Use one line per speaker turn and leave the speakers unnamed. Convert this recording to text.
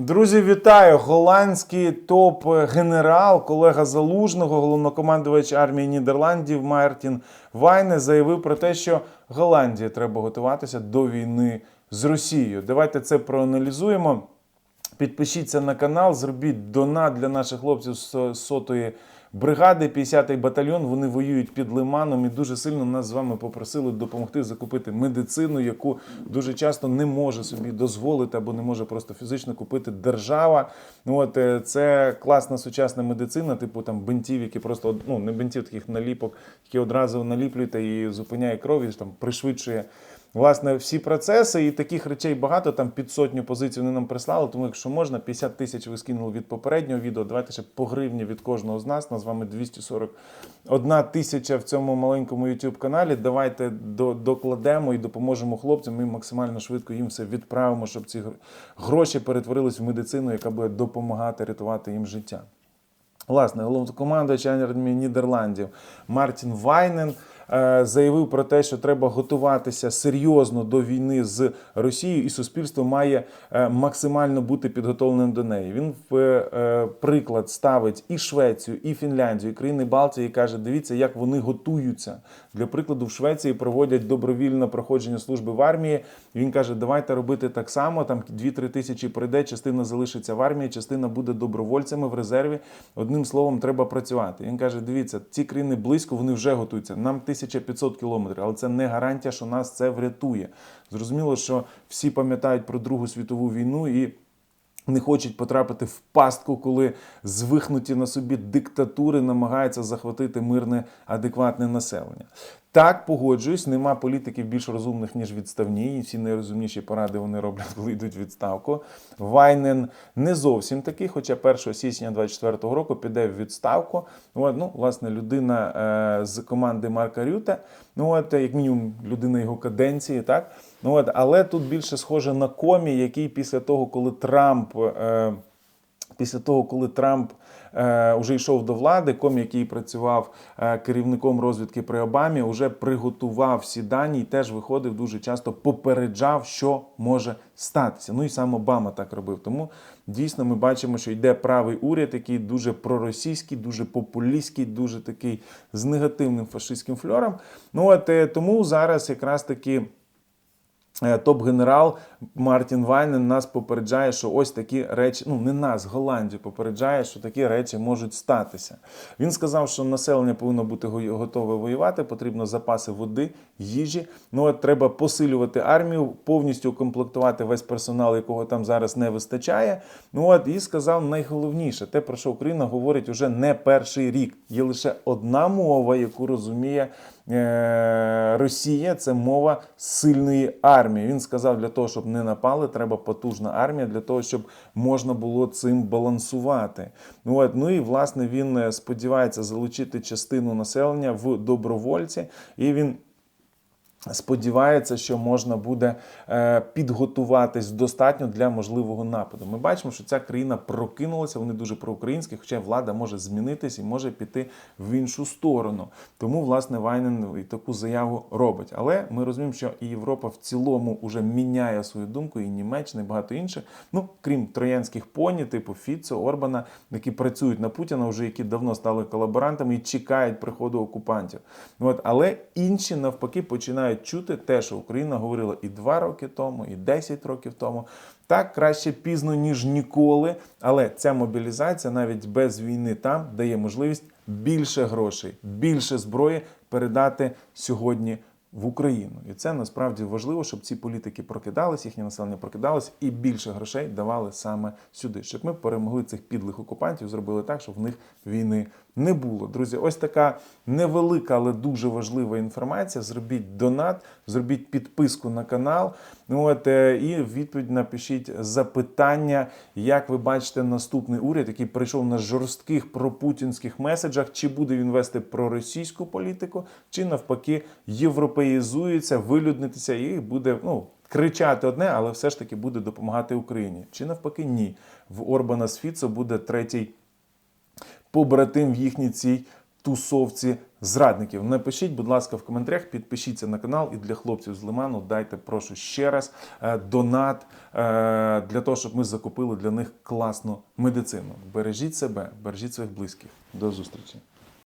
Друзі, вітаю! Голландський топ-генерал, колега залужного, головнокомандувач армії Нідерландів Мартін Вайне заявив про те, що Голландії треба готуватися до війни з Росією. Давайте це проаналізуємо. Підпишіться на канал, зробіть донат для наших хлопців з сотої бригади, 50-й батальйон. Вони воюють під Лиманом і дуже сильно нас з вами попросили допомогти закупити медицину, яку дуже часто не може собі дозволити або не може просто фізично купити держава. От е, це класна сучасна медицина, типу там бинтів, які просто ну не бинтів, таких наліпок, які одразу наліплюєте і зупиняє кров, і там пришвидшує. Власне, всі процеси і таких речей багато. Там під сотню позицій вони нам прислали. Тому, якщо можна, 50 тисяч ви скинули від попереднього відео. Давайте ще по гривні від кожного з нас. Нас з вами 241 тисяча в цьому маленькому youtube каналі. Давайте до, докладемо і допоможемо хлопцям. Ми максимально швидко їм все відправимо, щоб ці гроші перетворились в медицину, яка буде допомагати рятувати їм життя. Власне, головнокомандувач армії Нідерландів Мартін Вайнен заявив про те, що треба готуватися серйозно до війни з Росією, і суспільство має е, максимально бути підготовленим до неї. Він в е, приклад ставить і Швецію, і Фінляндію, і країни Балтії, і каже: дивіться, як вони готуються. Для прикладу, в Швеції проводять добровільне проходження служби в армії. Він каже, давайте робити так само. Там 2-3 тисячі прийде, частина залишиться в армії, частина буде добровольцями в резерві. Одним словом, треба працювати. Він каже: дивіться, ці країни близько, вони вже готуються. Нам 1500 кілометрів, але це не гарантія, що нас це врятує. Зрозуміло, що всі пам'ятають про Другу світову війну і. Не хочуть потрапити в пастку, коли звихнуті на собі диктатури намагаються захватити мирне, адекватне населення. Так, погоджуюсь, нема політиків більш розумних, ніж відставні, і всі найрозумніші поради вони роблять, коли йдуть в відставку. Вайнен не зовсім такий, хоча 1 січня 2024 року піде в відставку. От, ну, власне, людина е, з команди Марка Рюте, ну, от, як мінімум, людина його каденції, так? Ну, от, але тут більше схоже на комі, який після того, коли Трамп. Е, Після того, коли Трамп е, вже йшов до влади, ком, який працював е, керівником розвідки при Обамі, вже приготував всі дані і теж виходив дуже часто попереджав, що може статися. Ну і сам Обама так робив. Тому дійсно ми бачимо, що йде правий уряд, який дуже проросійський, дуже популістський, дуже такий з негативним фашистським фльором. Ну от е, тому зараз якраз таки. Е, Топ-генерал Мартін Вайнен нас попереджає, що ось такі речі, ну не нас, Голландію попереджає, що такі речі можуть статися. Він сказав, що населення повинно бути готове воювати, потрібно запаси води, їжі. Ну от треба посилювати армію, повністю укомплектувати весь персонал, якого там зараз не вистачає. Ну от і сказав найголовніше, те про що Україна говорить уже не перший рік. Є лише одна мова, яку розуміє. Е, Росія це мова сильної армії. Він сказав, для того, щоб не напали, треба потужна армія, для того, щоб можна було цим балансувати. От, ну і власне він е, сподівається залучити частину населення в добровольці, і він. Сподівається, що можна буде е, підготуватись достатньо для можливого нападу. Ми бачимо, що ця країна прокинулася, вони дуже проукраїнські, хоча влада може змінитись і може піти в іншу сторону. Тому, власне, Вайнен і таку заяву робить. Але ми розуміємо, що і Європа в цілому вже міняє свою думку, і Німеччина, і багато інших. Ну, крім троянських поні, типу Фіцо, Орбана, які працюють на Путіна, вже які давно стали колаборантами і чекають приходу окупантів. От, але інші навпаки починають чути те, що Україна говорила і два роки тому, і 10 років тому. Так, краще пізно, ніж ніколи. Але ця мобілізація навіть без війни там дає можливість більше грошей, більше зброї передати сьогодні в Україну. І це насправді важливо, щоб ці політики прокидались, їхнє населення прокидалось і більше грошей давали саме сюди, щоб ми перемогли цих підлих окупантів, зробили так, щоб в них війни не було. Друзі, ось така невелика, але дуже важлива інформація. Зробіть донат, зробіть підписку на канал. От е, і відповідь напишіть запитання, як ви бачите наступний уряд, який прийшов на жорстких пропутінських меседжах, чи буде він вести проросійську політику, чи навпаки європеїзується, вилюднитися і буде ну. Кричати одне, але все ж таки буде допомагати Україні. Чи навпаки, ні. В Орбана з Фіцо буде третій побратим в їхній цій тусовці зрадників. Напишіть, будь ласка, в коментарях, підпишіться на канал і для хлопців з Лиману дайте, прошу ще раз е, донат е, для того, щоб ми закупили для них класну медицину. Бережіть себе, бережіть своїх близьких. До зустрічі.